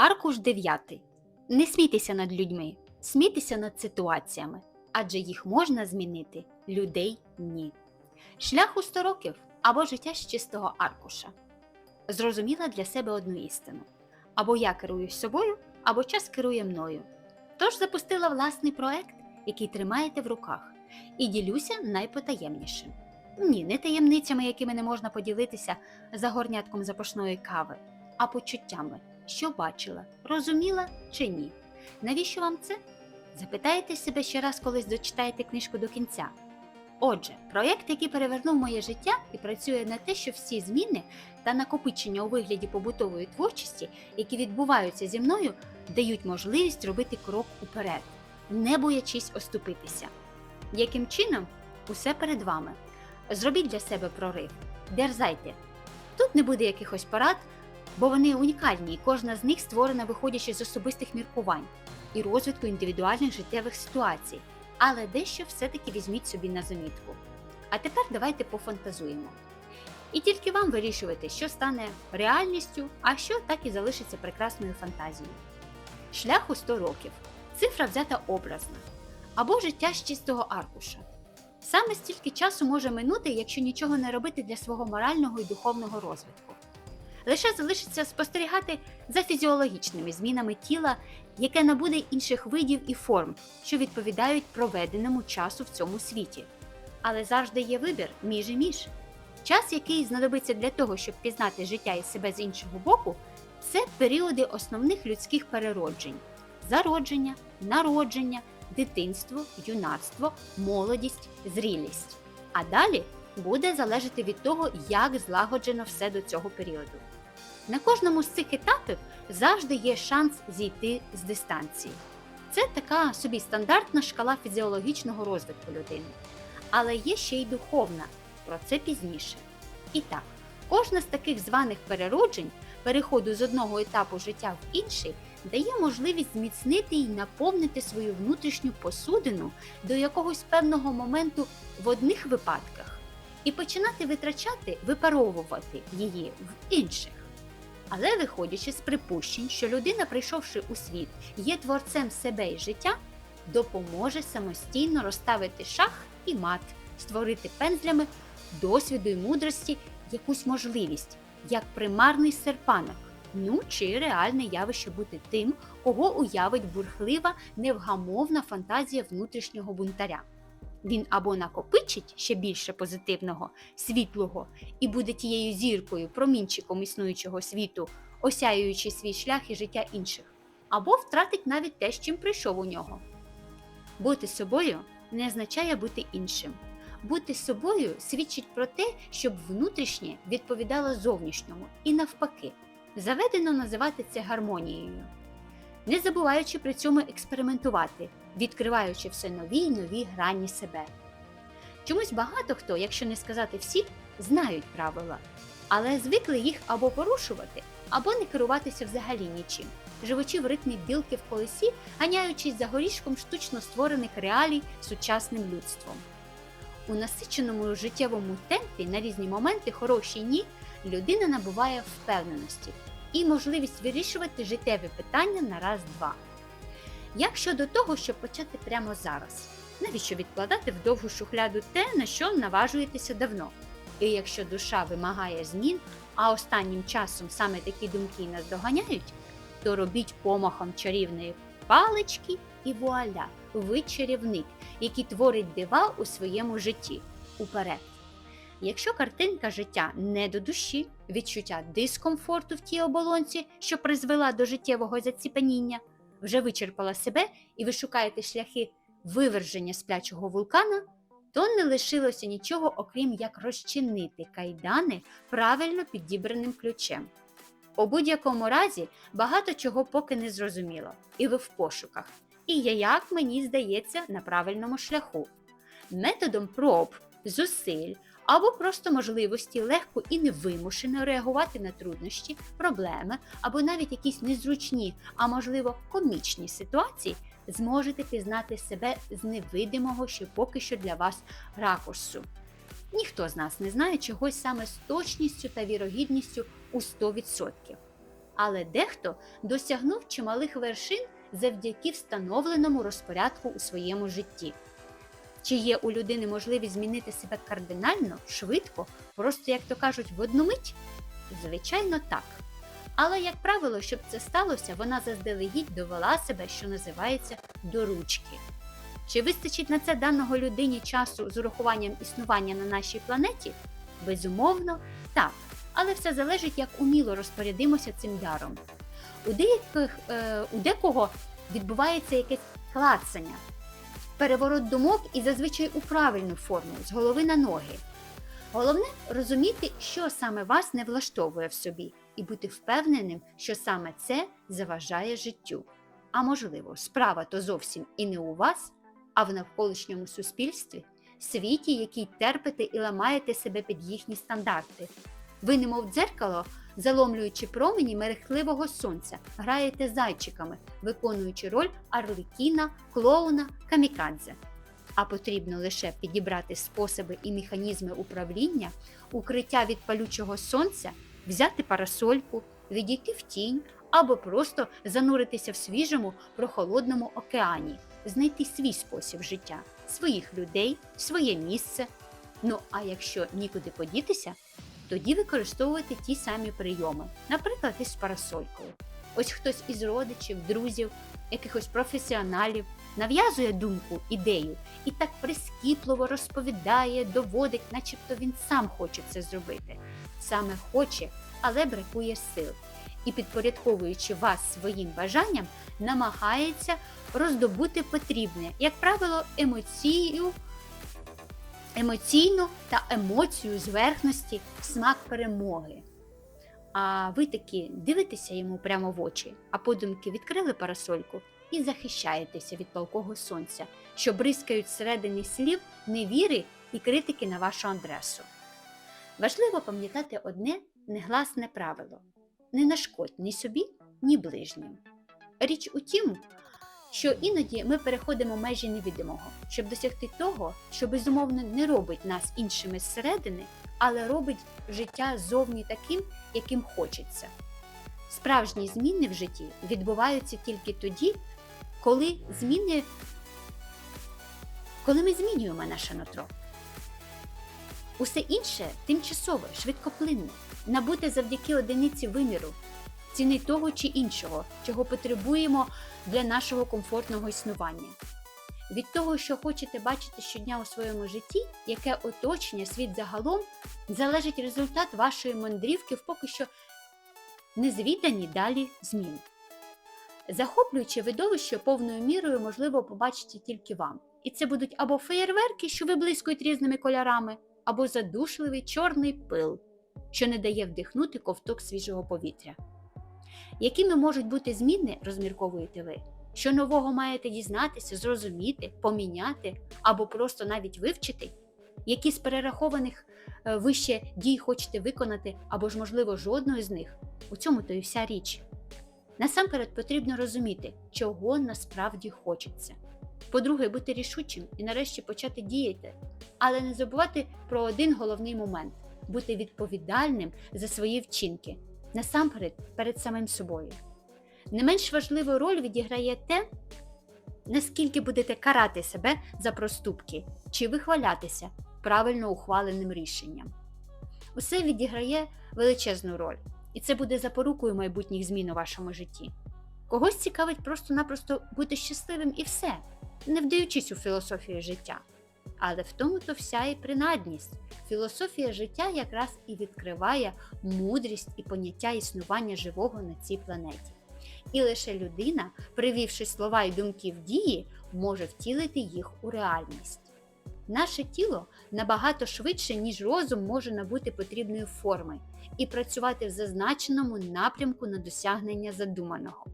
Аркуш 9. Не смійтеся над людьми, смійтеся над ситуаціями, адже їх можна змінити, людей ні. Шлях у 100 років або життя з чистого аркуша. Зрозуміла для себе одну істину: або я керуюсь собою, або час керує мною. Тож запустила власний проект, який тримаєте в руках, і ділюся найпотаємнішим. Ні, не таємницями, якими не можна поділитися за горнятком запашної кави, а почуттями, що бачила, розуміла чи ні. Навіщо вам це? Запитайте себе ще раз, колись дочитаєте книжку до кінця. Отже, проєкт, який перевернув моє життя і працює на те, що всі зміни та накопичення у вигляді побутової творчості, які відбуваються зі мною, дають можливість робити крок уперед, не боячись оступитися. Яким чином? Усе перед вами. Зробіть для себе прорив, дерзайте. Тут не буде якихось порад, бо вони унікальні, і кожна з них створена виходячи з особистих міркувань і розвитку індивідуальних життєвих ситуацій. Але дещо все-таки візьміть собі на замітку. А тепер давайте пофантазуємо. І тільки вам вирішувати, що стане реальністю, а що так і залишиться прекрасною фантазією. Шлях у 100 років. Цифра взята образна. Або життя з чистого аркуша. Саме стільки часу може минути, якщо нічого не робити для свого морального і духовного розвитку. Лише залишиться спостерігати за фізіологічними змінами тіла, яке набуде інших видів і форм, що відповідають проведеному часу в цьому світі. Але завжди є вибір між і між. Час, який знадобиться для того, щоб пізнати життя і себе з іншого боку, це періоди основних людських перероджень: зародження, народження, дитинство, юнацтво, молодість, зрілість. А далі буде залежати від того, як злагоджено все до цього періоду. На кожному з цих етапів завжди є шанс зійти з дистанції. Це така собі стандартна шкала фізіологічного розвитку людини. Але є ще й духовна, про це пізніше. І так, кожна з таких званих перероджень, переходу з одного етапу життя в інший, дає можливість зміцнити і наповнити свою внутрішню посудину до якогось певного моменту в одних випадках і починати витрачати, випаровувати її в інших. Але виходячи з припущень, що людина, прийшовши у світ, є творцем себе і життя, допоможе самостійно розставити шах і мат, створити пензлями досвіду і мудрості якусь можливість, як примарний серпанок, ну чи реальне явище бути тим, кого уявить бурхлива, невгамовна фантазія внутрішнього бунтаря. Він або накопичить ще більше позитивного, світлого і буде тією зіркою, промінчиком існуючого світу, осяюючи свій шлях і життя інших, або втратить навіть те, з чим прийшов у нього. Бути собою не означає бути іншим. Бути собою свідчить про те, щоб внутрішнє відповідало зовнішньому і навпаки, заведено називати це гармонією, не забуваючи при цьому експериментувати, відкриваючи все нові й нові грані себе. Чомусь багато хто, якщо не сказати всі, знають правила, але звикли їх або порушувати, або не керуватися взагалі нічим, живучи в ритмі білки в колесі, ганяючись за горішком штучно створених реалій сучасним людством. У насиченому життєвому темпі на різні моменти, хороші ні, людина набуває впевненості і можливість вирішувати життєві питання на раз-два. Як щодо того, щоб почати прямо зараз? Навіщо відкладати в довгу шухляду те, на що наважуєтеся давно? І якщо душа вимагає змін, а останнім часом саме такі думки нас доганяють, то робіть помахом чарівної палички і вуаля, ви чарівник, який творить дива у своєму житті. Уперед! Якщо картинка життя не до душі, відчуття дискомфорту в тій оболонці, що призвела до життєвого заціпаніння, вже вичерпала себе і ви шукаєте шляхи виверження сплячого вулкана, то не лишилося нічого, окрім як розчинити кайдани правильно підібраним ключем. У будь-якому разі багато чого поки не зрозуміло, і ви в пошуках. І я, як мені здається, на правильному шляху. Методом проб, зусиль або просто можливості легко і невимушено реагувати на труднощі, проблеми або навіть якісь незручні, а можливо комічні ситуації, зможете пізнати себе з невидимого ще поки що для вас ракурсу. Ніхто з нас не знає чогось саме з точністю та вірогідністю у 100%. Але дехто досягнув чималих вершин завдяки встановленому розпорядку у своєму житті. Чи є у людини можливість змінити себе кардинально, швидко, просто, як то кажуть, в одну мить? Звичайно, так. Але, як правило, щоб це сталося, вона заздалегідь довела себе, що називається, до ручки. Чи вистачить на це даного людині часу з урахуванням існування на нашій планеті? Безумовно, так. Але все залежить, як уміло розпорядимося цим даром. У, деяких, е, у декого відбувається якесь клацання, переворот думок і зазвичай у правильну форму, з голови на ноги. Головне розуміти, що саме вас не влаштовує в собі, і бути впевненим, що саме це заважає життю. А можливо, справа то зовсім і не у вас, а в навколишньому суспільстві, світі, який терпите і ламаєте себе під їхні стандарти. Ви, немов дзеркало, заломлюючи промені мерехтливого сонця, граєте зайчиками, виконуючи роль арлекіна, клоуна, камікадзе. А потрібно лише підібрати способи і механізми управління, укриття від палючого сонця, взяти парасольку, відійти в тінь або просто зануритися в свіжому прохолодному океані, знайти свій спосіб життя, своїх людей, своє місце. Ну а якщо нікуди подітися, тоді використовуйте ті самі прийоми, наприклад, із парасолькою. Ось хтось із родичів, друзів, якихось професіоналів нав'язує думку, ідею і так прискіпливо розповідає, доводить, начебто він сам хоче це зробити. Саме хоче, але бракує сил. І, підпорядковуючи вас своїм бажанням, намагається роздобути потрібне, як правило, емоцію, емоційну та емоцію зверхності, смак перемоги. А ви таки дивитеся йому прямо в очі, а подумки відкрили парасольку і захищаєтеся від палкого сонця, що бризкають всередині слів невіри і критики на вашу адресу. Важливо пам'ятати одне негласне правило: не нашкодь ні собі, ні ближнім. Річ у тім, що іноді ми переходимо межі невідомого, щоб досягти того, що безумовно не робить нас іншими зсередини, але робить життя зовні таким, яким хочеться. Справжні зміни в житті відбуваються тільки тоді, коли зміни, коли ми змінюємо наше нутро. Усе інше тимчасове, швидкоплинне, набуте завдяки одиниці виміру, ціни того чи іншого, чого потребуємо для нашого комфортного існування. Від того, що хочете бачити щодня у своєму житті, яке оточення, світ загалом, залежить результат вашої мандрівки в поки що незвідані далі змін. Захоплююче видовище повною мірою можливо побачити тільки вам. І це будуть або феєрверки, що виблискують різними кольорами, або задушливий чорний пил, що не дає вдихнути ковток свіжого повітря. Якими можуть бути зміни, розмірковуєте ви, що нового маєте дізнатися, зрозуміти, поміняти або просто навіть вивчити, які з перерахованих е, вище дій хочете виконати, або ж, можливо, жодної з них. У цьому то і вся річ. Насамперед потрібно розуміти, чого насправді хочеться. По-друге, бути рішучим і нарешті почати діяти, але не забувати про один головний момент бути відповідальним за свої вчинки, насамперед перед самим собою. Не менш важливу роль відіграє те, наскільки будете карати себе за проступки чи вихвалятися правильно ухваленим рішенням. Усе відіграє величезну роль, і це буде запорукою майбутніх змін у вашому житті. Когось цікавить просто-напросто бути щасливим і все, не вдаючись у філософію життя. Але в тому то вся і принадність. Філософія життя якраз і відкриває мудрість і поняття існування живого на цій планеті. І лише людина, привівши слова й думки в дії, може втілити їх у реальність. Наше тіло набагато швидше, ніж розум може набути потрібної форми і працювати в зазначеному напрямку на досягнення задуманого.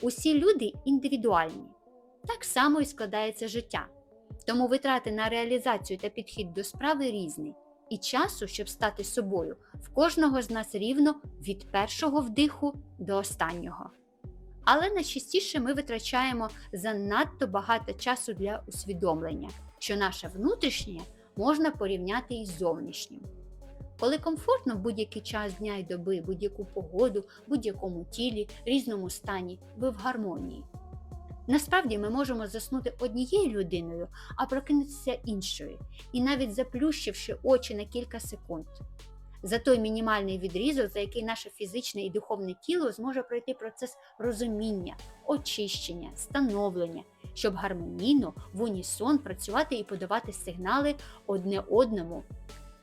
Усі люди індивідуальні, так само і складається життя. Тому витрати на реалізацію та підхід до справи різні, і часу, щоб стати собою, в кожного з нас рівно від першого вдиху до останнього. Але найчастіше ми витрачаємо занадто багато часу для усвідомлення, що наше внутрішнє можна порівняти із зовнішнім. коли комфортно в будь-який час дня й доби, будь-яку погоду, будь-якому тілі, різному стані, ви в гармонії. Насправді ми можемо заснути однією людиною, а прокинутися іншою, і навіть заплющивши очі на кілька секунд. За той мінімальний відрізок, за який наше фізичне і духовне тіло зможе пройти процес розуміння, очищення, становлення, щоб гармонійно в унісон працювати і подавати сигнали одне одному.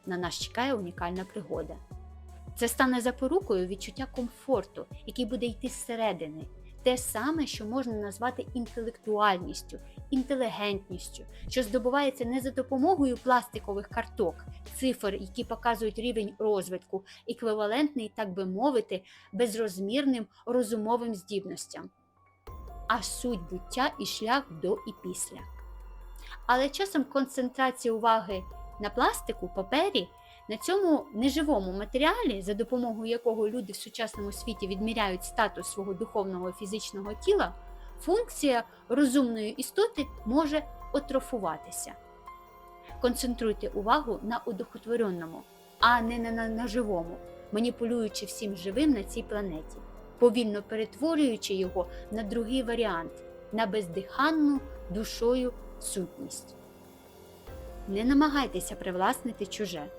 На нас чекає унікальна пригода. Це стане запорукою відчуття комфорту, який буде йти зсередини, те саме, що можна назвати інтелектуальністю, інтелігентністю, що здобувається не за допомогою пластикових карток, цифр, які показують рівень розвитку, еквівалентний, так би мовити, безрозмірним розумовим здібностям, а суть буття і шлях до і після. Але часом концентрація уваги на пластику, папері, на цьому неживому матеріалі, за допомогою якого люди в сучасному світі відміряють статус свого духовного і фізичного тіла, функція розумної істоти може отрофуватися. Концентруйте увагу на одухотвореному, а не на, на, живому, маніпулюючи всім живим на цій планеті, повільно перетворюючи його на другий варіант, на бездиханну душою сутність. Не намагайтеся привласнити чуже.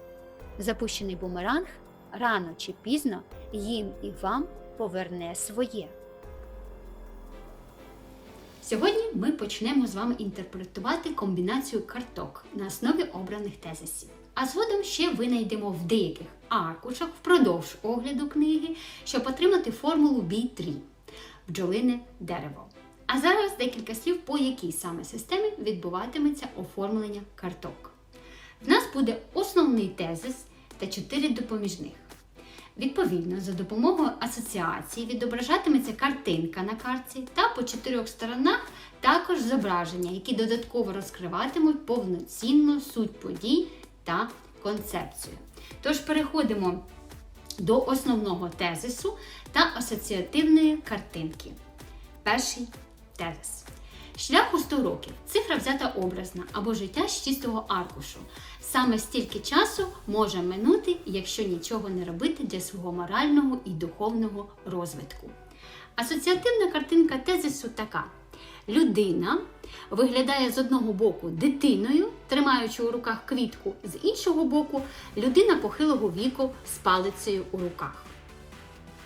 Запущений бумеранг рано чи пізно їм і вам поверне своє. Сьогодні ми почнемо з вами інтерпретувати комбінацію карток на основі обраних тезисів. А згодом ще винайдемо в деяких аркушах впродовж огляду книги, щоб отримати формулу B3 бджолине дерево. А зараз декілька слів, по якій саме системі відбуватиметься оформлення карток. В нас буде основний тезис та чотири допоміжних. Відповідно, за допомогою асоціації відображатиметься картинка на картці та по чотирьох сторонах також зображення, які додатково розкриватимуть повноцінну суть подій та концепцію. Тож переходимо до основного тезису та асоціативної картинки. Перший тезис. Шлях у 100 років. Цифра взята образна або життя з чистого аркушу. Саме стільки часу може минути, якщо нічого не робити для свого морального і духовного розвитку. Асоціативна картинка тезису така: людина виглядає з одного боку дитиною, тримаючи у руках квітку, з іншого боку, людина похилого віку з палицею у руках.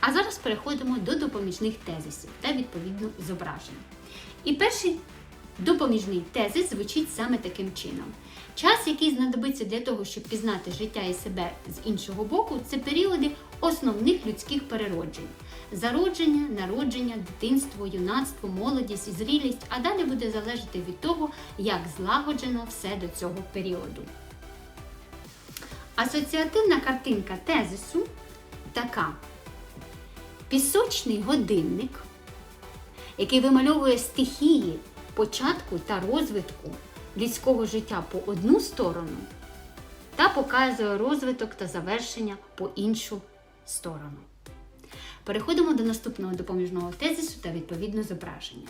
А зараз переходимо до допоміжних тезисів та відповідно зображень. І перший допоміжний тезис звучить саме таким чином. Час, який знадобиться для того, щоб пізнати життя і себе з іншого боку, це періоди основних людських перероджень: зародження, народження, дитинство, юнацтво, молодість і зрілість, а далі буде залежати від того, як злагоджено все до цього періоду. Асоціативна картинка тезису така: пісочний годинник, який вимальовує стихії початку та розвитку людського життя по одну сторону та показує розвиток та завершення по іншу сторону. Переходимо до наступного допоміжного тезису та відповідно зображення.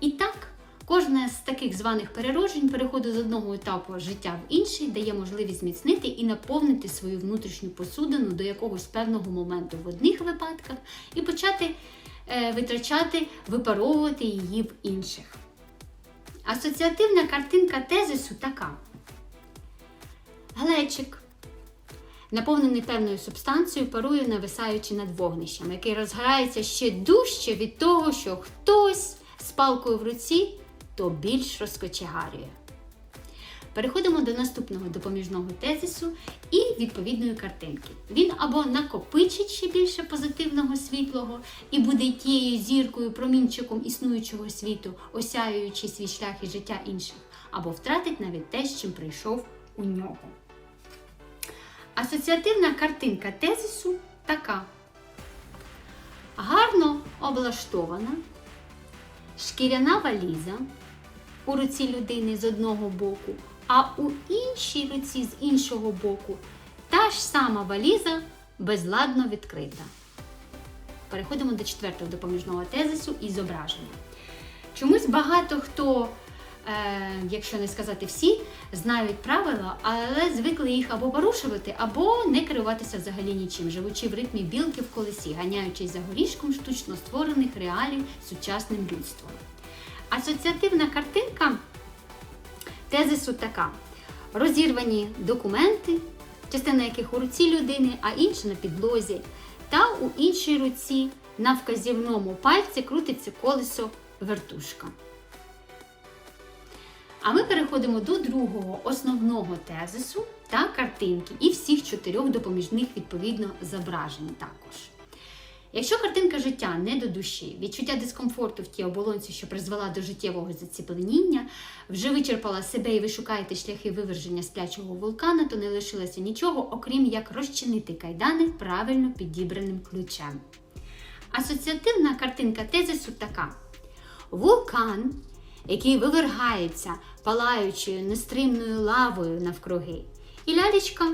І так, кожне з таких званих перероджень переходу з одного етапу життя в інший дає можливість зміцнити і наповнити свою внутрішню посудину до якогось певного моменту в одних випадках і почати е, витрачати, випаровувати її в інших. Асоціативна картинка тезису така. Глечик, наповнений певною субстанцією, парує, нависаючи над вогнищем, який розгорається ще дужче від того, що хтось з палкою в руці то більш розкочегарює. Переходимо до наступного допоміжного тезису і відповідної картинки. Він або накопичить ще більше позитивного світлого і буде тією зіркою, промінчиком існуючого світу, осяюючи свій шлях і життя інших, або втратить навіть те, з чим прийшов у нього. Асоціативна картинка тезису така. Гарно облаштована, шкіряна валіза у руці людини з одного боку, а у іншій руці з іншого боку та ж сама валіза безладно відкрита. Переходимо до четвертого допоміжного тезису і зображення. Чомусь багато хто е, якщо не сказати всі, знають правила, але звикли їх або порушувати, або не керуватися взагалі нічим, живучи в ритмі білки в колесі, ганяючись за горішком штучно створених реалій сучасним людством. Асоціативна картинка тезису така: розірвані документи, частина яких у руці людини, а інша на підлозі, та у іншій руці на вказівному пальці крутиться колесо вертушка. А ми переходимо до другого основного тезису та картинки і всіх чотирьох допоміжних відповідно зображень також. Якщо картинка життя не до душі, відчуття дискомфорту в тій оболонці, що призвела до життєвого заціпленіння, вже вичерпала себе і ви шукаєте шляхи виверження сплячого вулкана, то не лишилося нічого, окрім як розчинити кайдани правильно підібраним ключем. Асоціативна картинка тезису така: вулкан, який вивергається палаючою нестримною лавою навкруги, і лялечка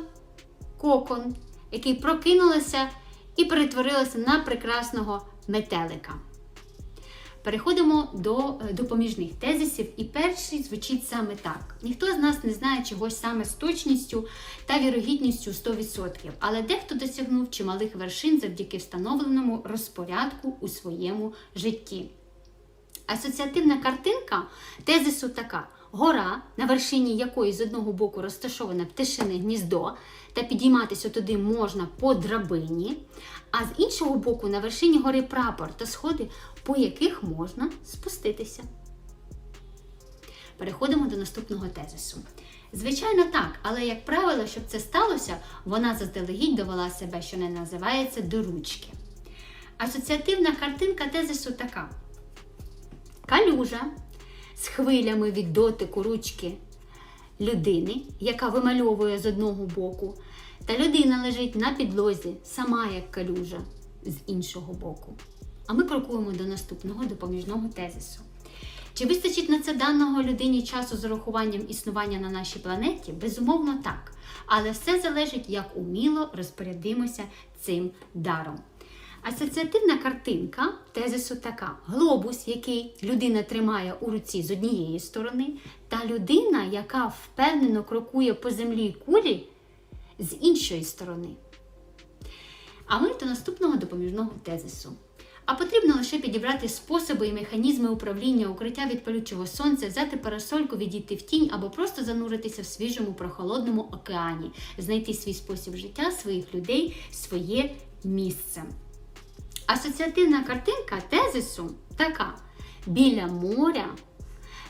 кокон, який прокинулася і перетворилася на прекрасного метелика. Переходимо до е, допоміжних тезисів, і перший звучить саме так: ніхто з нас не знає чогось саме з точністю та вірогідністю 100%, але дехто досягнув чималих вершин завдяки встановленому розпорядку у своєму житті. Асоціативна картинка тезису така: гора, на вершині якої з одного боку розташоване пташине гніздо, та підійматися туди можна по драбині, а з іншого боку на вершині гори прапор та сходи, по яких можна спуститися. Переходимо до наступного тезису. Звичайно, так, але як правило, щоб це сталося, вона заздалегідь довела себе, що не називається до ручки. Асоціативна картинка тезису така: калюжа з хвилями від дотику ручки людини, яка вимальовує з одного боку, та людина лежить на підлозі, сама як калюжа з іншого боку. А ми крокуємо до наступного допоміжного тезису. Чи вистачить на це даного людині часу з урахуванням існування на нашій планеті? Безумовно, так. Але все залежить, як уміло розпорядимося цим даром. Асоціативна картинка тезису така: глобус, який людина тримає у руці з однієї сторони, та людина, яка впевнено крокує по землі кулі з іншої сторони. А ми до наступного допоміжного тезису. А потрібно лише підібрати способи і механізми управління укриття від палючого сонця, взяти парасольку, відійти в тінь або просто зануритися в свіжому прохолодному океані, знайти свій спосіб життя, своїх людей, своє місце. Асоціативна картинка тезису така: біля моря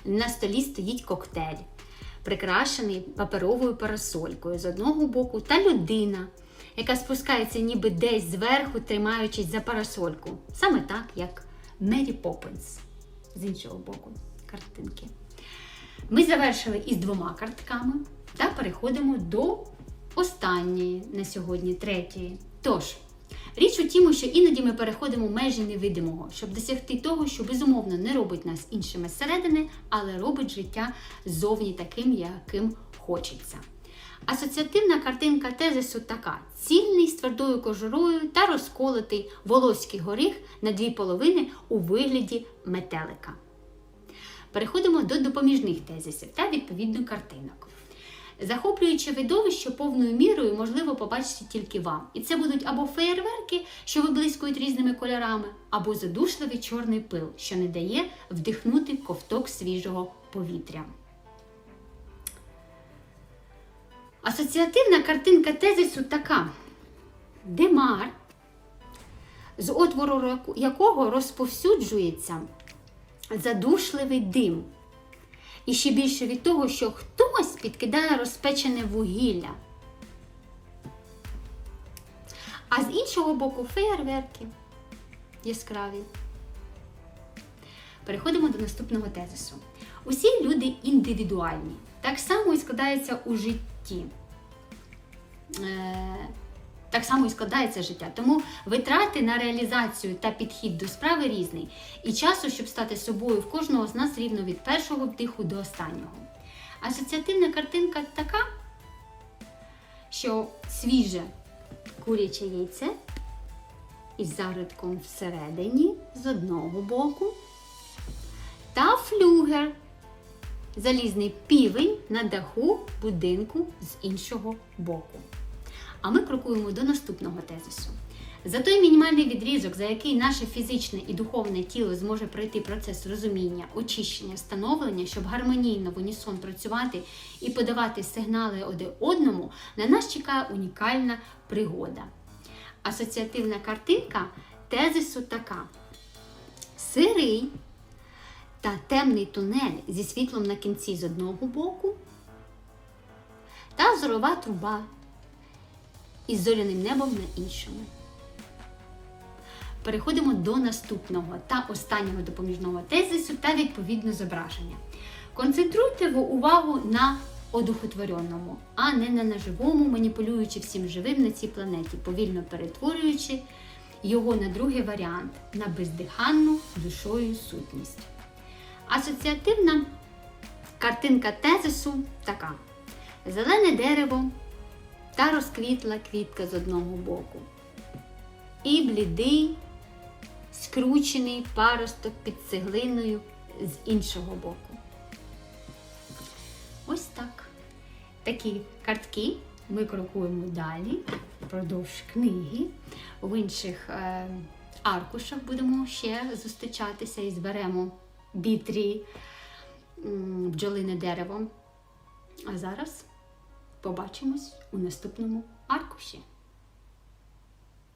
на столі стоїть коктейль, прикрашений паперовою парасолькою з одного боку, та людина, яка спускається ніби десь зверху, тримаючись за парасольку. Саме так, як Мері Поппінс з іншого боку картинки. Ми завершили із двома картками та переходимо до останньої на сьогодні, третьої. Тож, річ у тім, що іноді ми переходимо межі невидимого, щоб досягти того, що безумовно не робить нас іншими зсередини, але робить життя зовні таким, яким хочеться. Асоціативна картинка тезису така: цільний з твердою кожурою та розколотий волоський горіх на дві половини у вигляді метелика. Переходимо до допоміжних тезисів та відповідно картинок. Захоплююче видовище повною мірою можливо побачити тільки вам. І це будуть або феєрверки, що виблискують різними кольорами, або задушливий чорний пил, що не дає вдихнути ковток свіжого повітря. Асоціативна картинка тезису така: Демар, з отвору якого розповсюджується задушливий дим. І ще більше від того, що хтось підкидає розпечене вугілля. А з іншого боку феєрверки яскраві. Переходимо до наступного тезису. Усі люди індивідуальні. Так само і складається у житті. Так само і складається життя. Тому витрати на реалізацію та підхід до справи різний. І часу, щоб стати собою в кожного з нас рівно від першого вдиху до останнього. Асоціативна картинка така, що свіже куряче яйце із зародком всередині з одного боку, та флюгер залізний півень на даху будинку з іншого боку. А ми крокуємо до наступного тезису. За той мінімальний відрізок, за який наше фізичне і духовне тіло зможе пройти процес розуміння, очищення, встановлення, щоб гармонійно в унісон працювати і подавати сигнали один одному, на нас чекає унікальна пригода. Асоціативна картинка тезису така: сирий та темний тунель зі світлом на кінці з одного боку, та зорова труба із зоряним небом на іншому. Переходимо до наступного та останнього допоміжного тезису та відповідно зображення. Концентруйте увагу на одухотвореному, а не на неживому, маніпулюючи всім живим на цій планеті, повільно перетворюючи його на другий варіант на бездиханну душою сутність. Асоціативна картинка тезису така: зелене дерево та розквітла квітка з одного боку. І блідий, скручений паросток під цеглиною з іншого боку. Ось так. Такі картки ми крокуємо далі, впродовж книги. В інших е, аркушах будемо ще зустрічатися і зберемо бітрі бджолине дерево. А зараз побачимось у наступному аркуші.